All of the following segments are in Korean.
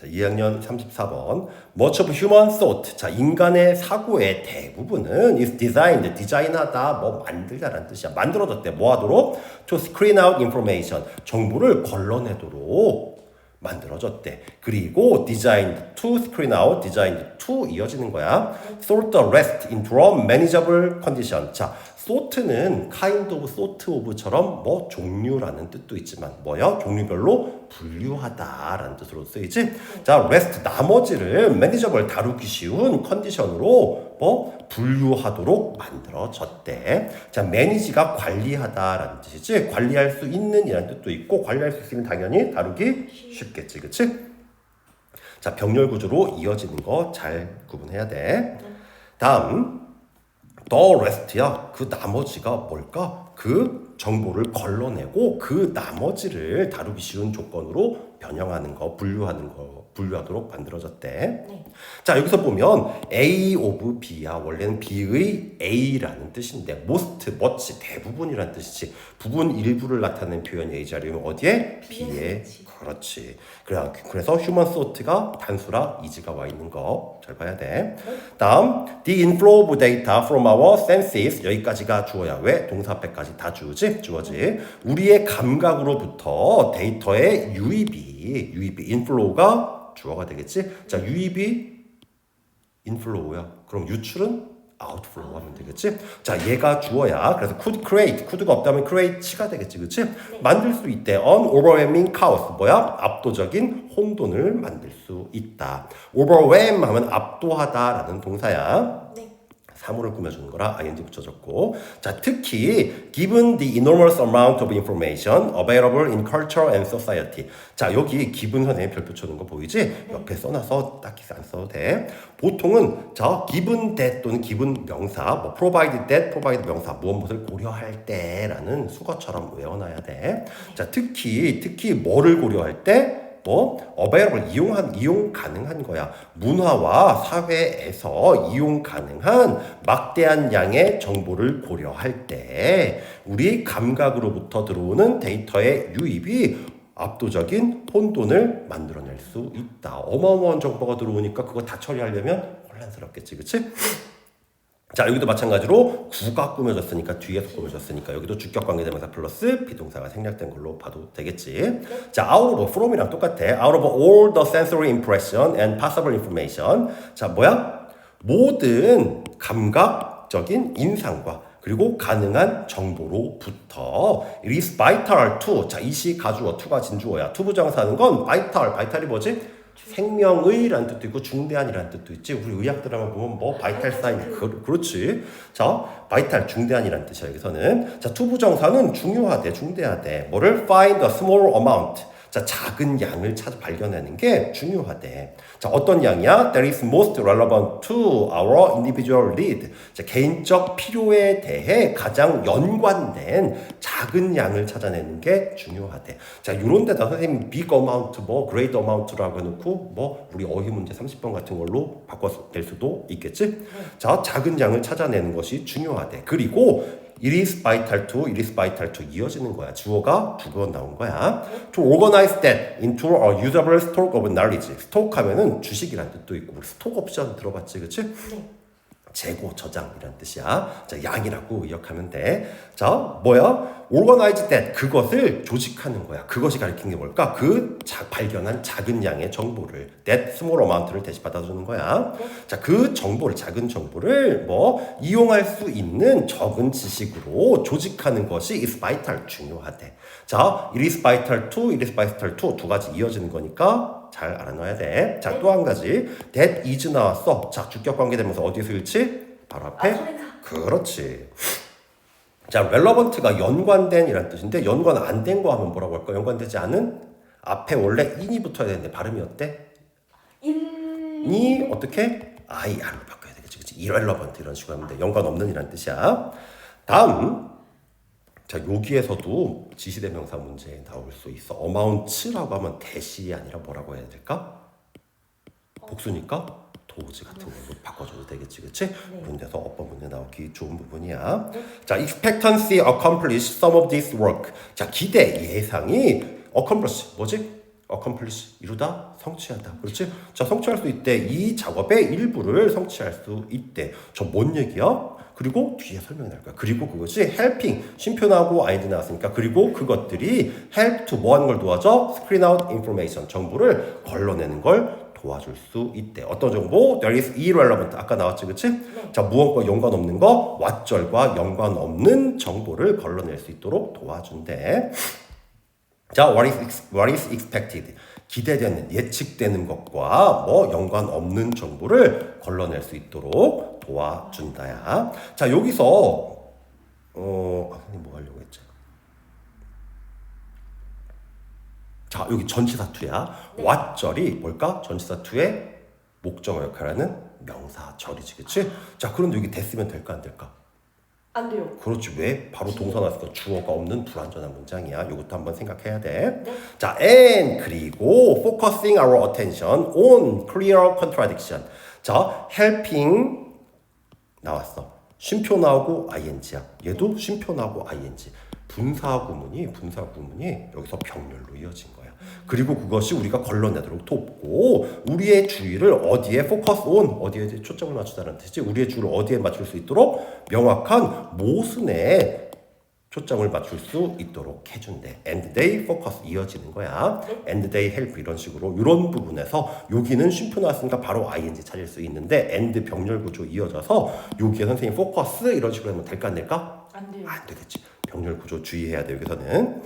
자, 2학년 34번. Much of human thought. 자, 인간의 사고의 대부분은 is designed, 디자인하다, 뭐 만들다라는 뜻이야. 만들어졌대. 뭐 하도록? To screen out information. 정보를 걸러내도록 만들어졌대. 그리고 designed to screen out, designed to 이어지는 거야. sort the rest into a manageable condition. 자, sort는 kind of, sort of처럼 뭐 종류라는 뜻도 있지만 뭐야? 종류별로 분류하다라는 뜻으로 쓰이지. 자, rest 나머지를 manageable 다루기 쉬운 컨디션으로 뭐 분류하도록 만들어졌대. 자, manage가 관리하다라는 뜻이지. 관리할 수 있는 이라는 뜻도 있고 관리할 수 있으면 당연히 다루기 쉽겠지. 그치? 자, 병렬 구조로 이어지는 거 잘 구분해야 돼. 다음 the rest야. 그 나머지가 뭘까? 그 정보를 걸러내고 그 나머지를 다루기 쉬운 조건으로 변형하는 거, 분류하는 거, 분류하도록 만들어졌대. 네. 자, 여기서 보면 A of B야. 원래는 B의 A라는 뜻인데 most, much, 대부분이라는 뜻이지. 부분 일부를 나타내는 표현이 A 자리면 어디에? B에. 그렇지. 그래, 그래서 human thought가 단수라 이지가 와 있는 거 잘 봐야 돼. 다음, the inflow of data from our senses 여기까지가 주어야 왜? 동사 앞에까지 다 주지? 주어지. 우리의 감각으로부터 데이터의 유입이 유입이 inflow가 주어가 되겠지? 자, 유입이 inflow야. 그럼 유출은 outflow 하면 되겠지? 자, 얘가 주어야. 그래서 could create, could가 없다면 create가 되겠지, 그치? 만들 수 있대. an overwhelming chaos. 뭐야? 압도적인 혼돈을 만들 수 있다. overwhelm 하면 압도하다라는 동사야. 네. 사물을 꾸며주는 거라 ing 붙여줬고 자 특히 given the enormous amount of information available in culture and society 자 여기 기분 선생님 별표 쳐놓은 거 보이지 옆에 써놔서 딱히 안 써도 돼 보통은 자 given that 또는 given 명사 뭐 provided that provide 명사 무엇 무엇을 고려할 때라는 수거처럼 외워놔야 돼자 특히 특히 뭐를 고려할 때 뭐 available 이용한 이용 가능한 거야. 문화와 사회에서 이용 가능한 막대한 양의 정보를 고려할 때 우리 감각으로부터 들어오는 데이터의 유입이 압도적인 혼돈을 만들어낼 수 있다. 어마어마한 정보가 들어오니까 그거 다 처리하려면 혼란스럽겠지, 그치? 자 여기도 마찬가지로 구가 꾸며졌으니까 뒤에서 꾸며졌으니까 여기도 주격 관계대명사 플러스 비동사가 생략된 걸로 봐도 되겠지. 자 out of from이랑 똑같아. out of all the sensory impression and possible information. 자 뭐야? 모든 감각적인 인상과 그리고 가능한 정보로부터 it is vital to 자 이 시 가주어 to가 진주어야 to 부정사는 건 vital vital이 뭐지? 생명의라는 뜻도 있고 중대한이라는 뜻도 있지. 우리 의학 드라마 보면 뭐 바이탈 사인 그, 그렇지. 자, 바이탈 중대한이라는 뜻이야 여기서는. 자, 투부정사는 중요하대, 중대하대. 뭐를 find a small amount. 자, 작은 양을 찾아 발견하는 게 중요하대. 자, 어떤 양이야? That is most relevant to our individual need. 자, 개인적 필요에 대해 가장 연관된 작은 양을 찾아내는 게 중요하대. 자, 요런 데다 선생님 big amount, 뭐 great amount라고 해놓고 뭐 우리 어휘 문제 30번 같은 걸로 바꿔낼 수도 있겠지? 자, 작은 양을 찾아내는 것이 중요하대. 그리고 It is vital to, it is vital to 이어지는 거야. 주어가 두 번 나온 거야. To organize that into a usable stock of knowledge. 스톡 하면은 주식이란 뜻도 있고, 우리 스톡 옵션 들어봤지, 그치? 네. 재고 저장이란 뜻이야. 자, 양이라고 기억하면 돼. 자, 뭐야? organize that 그것을 조직하는 거야. 그것이 가리키는 게 뭘까? 그 자, 발견한 작은 양의 정보를 that small amount를 대신 받아주는 거야. 자, 그 정보를 작은 정보를 뭐 이용할 수 있는 적은 지식으로 조직하는 것이 is vital 중요하대. 자, it is vital to, it is vital to 두 가지 이어지는 거니까 잘 알아놔야 돼. 자, 또 한 가지. that is 나왔어. 자, 주격 관계 되면서 어디에 쓰일지? 바로 앞에. 아. 그렇지. 자, relevant가 연관된 이란 뜻인데 연관 안 된 거 하면 뭐라고 할까? 연관되지 않은 앞에 원래 in이 붙어야 되는데 발음이 어때? 인. 이 어떻게? IR로 바꿔야 되겠지. 그치? irrelevant 이런 식으로 하면 돼. 연관 없는 이란 뜻이야. 다음. 자, 여기에서도 지시대명사 문제 나올 수 있어. amount라고 하면 대시 아니라 뭐라고 해야 될까? 복수니까 도지 같은 걸로 바꿔줘도 되겠지, 그치? 그런 데서 어법 문제 나오기 좋은 부분이야. 자, expectancy accomplish some of this work. 자, 기대, 예상이 accomplish, 뭐지? accomplish 이루다 성취하다 그렇지 자 성취할 수 있대 이 작업의 일부를 성취할 수 있대 저 뭔 얘기야 그리고 뒤에 설명이 날 거야 그리고 그것이 helping 쉼표나고 ing 나왔으니까 그리고 그것들이 help to 뭐 하는 걸 도와줘 screen out information 정보를 걸러내는 걸 도와줄 수 있대. 어떤 정보? There is irrelevant. 아까 나왔지, 그치? 자, 무언과 연관 없는 거, 왓절과 연관 없는 정보를 걸러낼 수 있도록 도와준대. 자, what is, what is expected? 기대되는, 예측되는 것과 뭐 연관 없는 정보를 걸러낼 수 있도록 도와준다야. 자, 여기서, 어, 아, 선생님 뭐 하려고 했지? 자, 여기 전치사 투야. 왓절이 뭘까? 전치사 투의 목적어 역할하는 명사절이지, 그치? 자, 그런데 여기 됐으면 될까, 안 될까? 안 돼요. 그렇지 왜 바로 동사 나왔어 주어가 없는 불완전한 문장이야 이것도 한번 생각해야 돼자 and 그리고 focusing our attention on clear contradiction 자 helping 나왔어. 쉼표 나오고 ing야. 얘도 쉼표 나오고 ing. 분사 구문이 분사 구문이 여기서 병렬로 이어진 거야. 그리고 그것이 우리가 걸러내도록 돕고 우리의 주의를 어디에 포커스 온 어디에 초점을 맞추다는 뜻이지 우리의 주를 어디에 맞출 수 있도록 명확한 모순에 초점을 맞출 수 있도록 해준대. and they focus 이어지는 거야. and they help 이런 식으로 이런 부분에서 여기는 쉼표 나왔으니까 바로 ing 찾을 수 있는데 and 병렬 구조 이어져서 여기에 선생님 focus 이런 식으로 하면 될까 안 될까? 안 돼요. 안 되겠지. 병렬 구조 주의해야 돼 여기서는.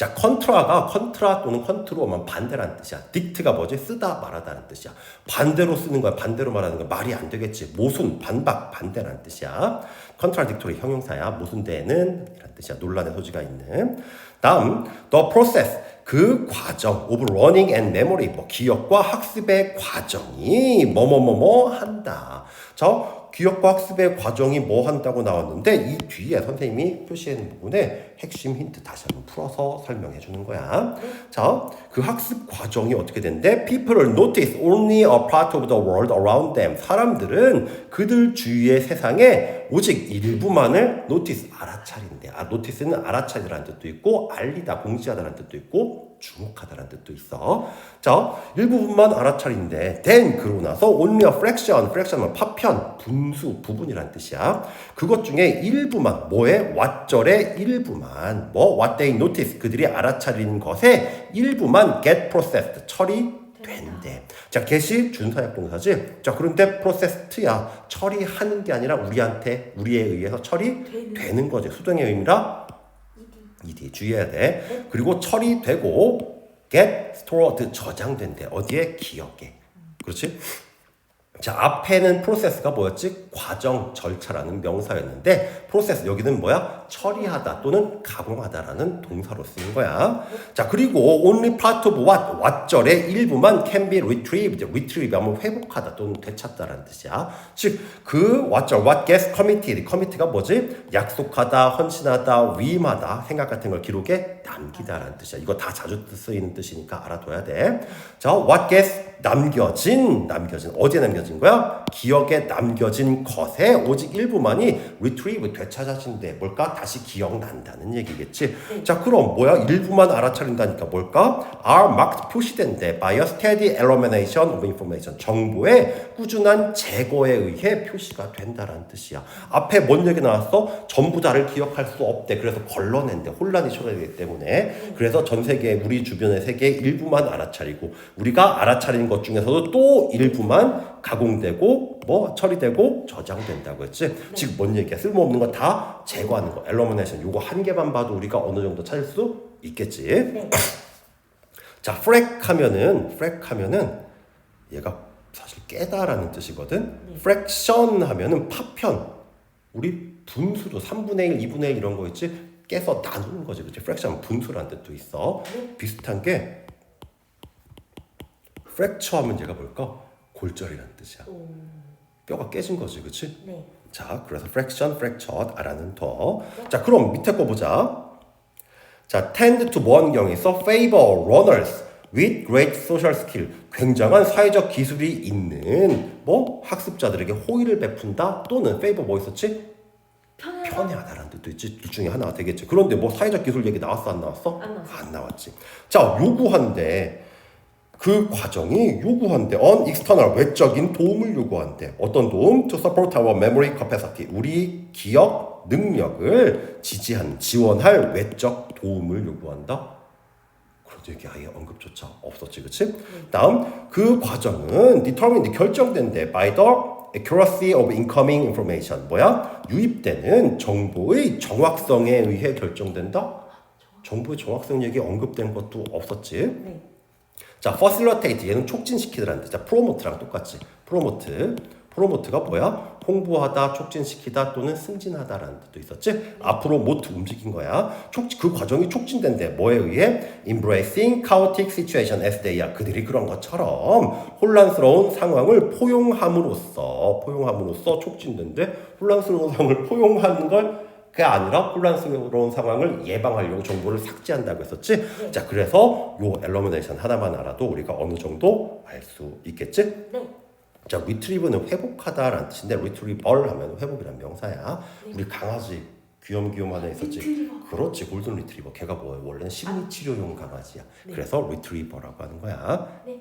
자, 컨트라가 컨트라 또는 컨트로만 반대라는 뜻이야. 딕트가 뭐지? 쓰다 말하다는 뜻이야. 반대로 쓰는 거야. 반대로 말하는 거야. 말이 안 되겠지. 모순, 반박, 반대라는 뜻이야. 컨트라딕토리 형용사야. 모순되는 이란 뜻이야. 논란의 소지가 있는. 다음, the process. 그 과정, of learning and memory, 뭐 기억과 학습의 과정이 뭐뭐뭐뭐 한다. 자, 기억과 학습의 과정이 뭐 한다고 나왔는데 이 뒤에 선생님이 표시해 놓은 부분에 핵심 힌트 다시 한번 풀어서 설명해 주는 거야. 자, 그 학습 과정이 어떻게 된대? People notice only a part of the world around them. 사람들은 그들 주위의 세상에 오직 일부만을 notice 알아차린대. 아, notice는 알아차리라는 뜻도 있고 알리다, 공지하다라는 뜻도 있고 주목하다라는 뜻도 있어. 자, 일부분만 알아차린대. then 그러고 나서 only a fraction, fraction은 파편, 분수, 부분이라는 뜻이야. 그것 중에 일부만, 뭐에? 왓절의 일부만, 뭐 what they notice, 그들이 알아차리는 것의 일부만 get processed, 처리 된대. 자, get이 준사역 동사지. 자, 그런데 processed야. 처리하는 게 아니라 우리한테, 우리에 의해서 처리되는 거지. 수동의 의미라 이디 주의해야 돼. 그리고 처리되고 get stored 저장된대. 어디에? 기억에. 그렇지? 자, 앞에는 프로세스가 뭐였지? 과정, 절차라는 명사였는데 프로세스 여기는 뭐야? 처리하다 또는 가공하다라는 동사로 쓰는 거야. 자, 그리고 only part of what, what절의 일부만 can be retrieved. retrieve 하면 회복하다 또는 되찾다라는 뜻이야. 즉, 그 what절, what gets committed. commit가 뭐지? 약속하다, 헌신하다, 위임하다, 생각 같은 걸 기록에 남기다라는 뜻이야. 이거 다 자주 쓰이는 뜻이니까 알아둬야 돼. 자, what gets 남겨진, 남겨진, 어디에 남겨진 거야? 기억에 남겨진 것에 오직 일부만이 retrieve, 되찾아진대. 뭘까? 다시 기억난다는 얘기겠지. 자, 그럼 뭐야? 일부만 알아차린다니까 뭘까? are marked 표시된대. by a steady elimination of information. 정보의 꾸준한 제거에 의해 표시가 된다라는 뜻이야. 앞에 뭔 얘기 나왔어? 전부 다를 기억할 수 없대. 그래서 걸러낸대. 혼란이 초래되기 때문에. 그래서 전 세계, 우리 주변의 세계 일부만 알아차리고, 우리가 알아차린 것 중에서도 또 일부만 가공되고, 뭐 처리되고, 저장된다고 했지. 즉, 뭔 얘기야? 쓸모없는 거 다 제거하는 거. 엘러미네이션. 요거 한 개만 봐도 우리가 어느 정도 찾을 수 있겠지. 네. 자, 프렉 하면은 프렉 하면은 얘가 사실 깨다라는 뜻이거든. 프랙션 하면은 파편. 우리 분수도 3분의 1, 2분의 1 이런 거 있지? 깨서 나누는 거지. 그치? 프랙션 분수라는 뜻도 있어. 비슷한 게 프랙처 하면 얘가 뭘까? 골절이라는 뜻이야. 오. 뼈가 깨진 거지. 그치? 네. 자, 그래서 fraction, fractured 알아는 더. 자, 그럼 밑에 거 보자. 자, tend to 뭐 하는 경우에 있어? favor runners with great social skill. 굉장한 사회적 기술이 있는 뭐 학습자들에게 호의를 베푼다 또는 favor 뭐 있었지? 편애하다라는 뜻도 있지 둘 중에 하나가 되겠지 그런데 뭐 사회적 기술 얘기 나왔어 안 나왔어? 안 나왔어. 안 나왔지 자 요구한대 그 과정이 요구한대 on external 외적인 도움을 요구한대 어떤 도움? to support our memory capacity 우리 기억 능력을 지지한 지원할 외적 도움을 요구한다 그런 얘기 아예 언급조차 없었지 그치? 다음 그 과정은 determined 결정된대 by the accuracy of incoming information 뭐야? 유입되는 정보의 정확성에 의해 결정된다? 정보의 정확성 얘기 언급된 것도 없었지 네. 자, facilitate 얘는 촉진시키더라는 뜻. 자, promote랑 똑같지. promote. promote가 뭐야? 홍보하다, 촉진시키다 또는 승진하다라는 뜻도 있었지. 앞으로 모트 움직인 거야. 촉, 그 과정이 촉진된대. 뭐에 의해? embracing chaotic situation as they are. 그들이 그런 것처럼 혼란스러운 상황을 포용함으로써 포용함으로써 촉진된대. 혼란스러운 상황을 포용하는 걸 아니라 혼란스러운 상황을 예방하려고 정보를 삭제한다고 했었지. 자, 그래서 요 엘러미네이션 하나만 알아도 우리가 어느 정도 알 수 있겠지? 네. 자, retrieve는 회복하다라는 뜻인데 retrieval 하면 회복이란 명사야. 우리 강아지 귀염귀염 하나 있었지. 리트리버. 그렇지, 골든 리트리버. 걔가 뭐야? 원래는 심리 치료용 강아지야. 그래서 retriever라고 하는 거야. 네.